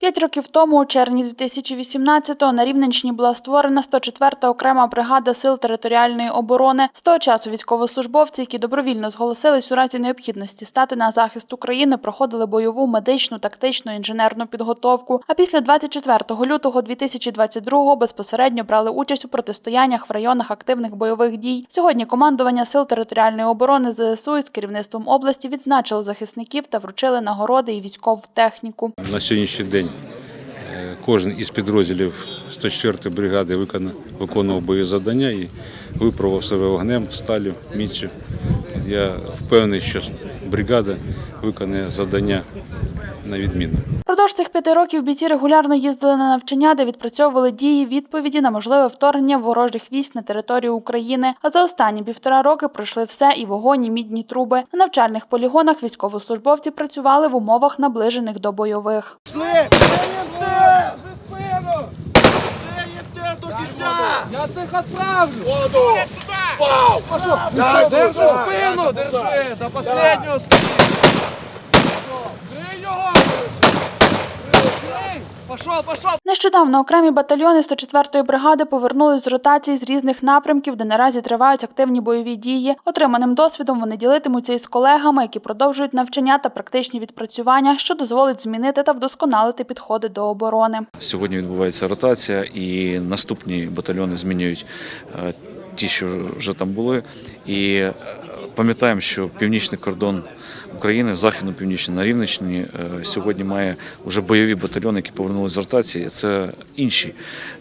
П'ять років тому, у червні 2018-го, на Рівненщині була створена 104-та окрема бригада сил територіальної оборони. З того часу військовослужбовці, які добровільно зголосились у разі необхідності стати на захист України, проходили бойову, медичну, тактичну, інженерну підготовку. А після 24 лютого 2022-го безпосередньо брали участь у протистояннях в районах активних бойових дій. Сьогодні командування сил територіальної оборони ЗСУ із керівництвом області відзначили захисників та вручили нагороди і військову техніку. На сьогоднішній день е, кожен із підрозділів 104-ї бригади виконував бойові завдання і випробував себе вогнем, сталю, міцю. Я впевнений, що бригада виконає завдання на відміну. Продовж цих п'яти років бійці регулярно їздили на навчання, де відпрацьовували дії відповіді на можливе вторгнення ворожих військ на територію України. А за останні півтора роки пройшли все і вогонь, і мідні труби. На навчальних полігонах військовослужбовці працювали в умовах наближених до бойових. Я цих отправлю! Воду! Пау! Пошел! Держи спину! Держи! До последнего Пошел, пошел! Нещодавно окремі батальйони 104-ї бригади повернулись з ротації з різних напрямків, де наразі тривають активні бойові дії. Отриманим досвідом вони ділитимуться із колегами, які продовжують навчання та практичні відпрацювання, що дозволить змінити та вдосконалити підходи до оборони. Сьогодні відбувається ротація, і наступні батальйони змінюють е, ті, що вже там були. І е, пам'ятаємо, що північний кордон України, західно-північний на Рівненщині, е, сьогодні має вже бойові батальйони, які повернулися з ротації. Це інші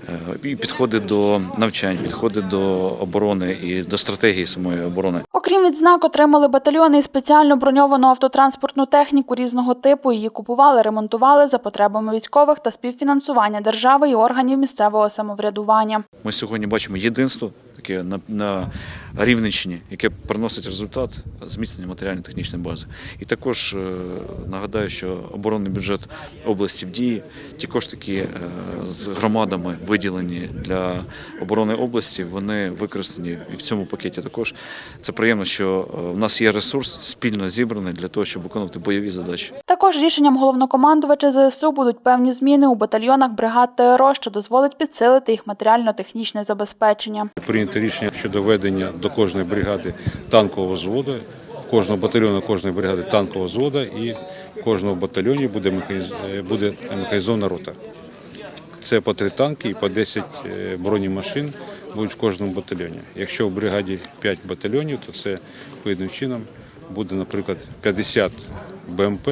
е, і підходи до навчань, підходи до оборони і до стратегії самої оборони. Окрім відзнак, отримали батальйони і спеціально броньовану автотранспортну техніку різного типу. Її купували, ремонтували за потребами військових та співфінансування держави і органів місцевого самоврядування. Ми сьогодні бачимо єдинство таке на, на Рівненщині, яке приносить результат зміцнення матеріально-технічної бази. І також е, нагадаю, що оборонний бюджет області в дії, ті кошти, які е, з громадами виділені для оборони області, вони використані і в цьому пакеті. Також це приємно, що е, в нас є ресурс спільно зібраний для того, щоб виконувати бойові задачі. Також рішенням головнокомандувача ЗСУ будуть певні зміни у батальйонах бригад ТРО, що дозволить підсилити їх матеріально-технічне забезпечення. Прийнято рішення щодо введення до кожної бригади танкового взводу, кожного батальйону кожної бригади танкового взводу і в кожному батальйоні буде, е, буде механізована рота. Це по три танки і по 10 е, бронемашин будуть в кожному батальйоні. Якщо в бригаді 5 батальйонів, то це відповідним чином буде, наприклад, 50 БМП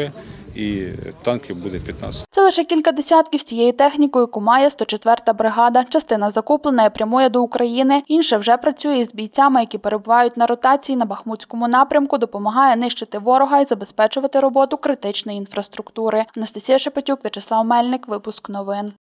і танків буде 15. Це лише кілька десятків з цією технікою, яку має 104-та бригада. Частина закуплена і прямує до України. Інша вже працює із бійцями, які перебувають на ротації на Бахмутському напрямку, допомагає нищити ворога і забезпечувати роботу критичної інфраструктури. Анастасія Шепетюк, В'ячеслав Мельник, випуск новин.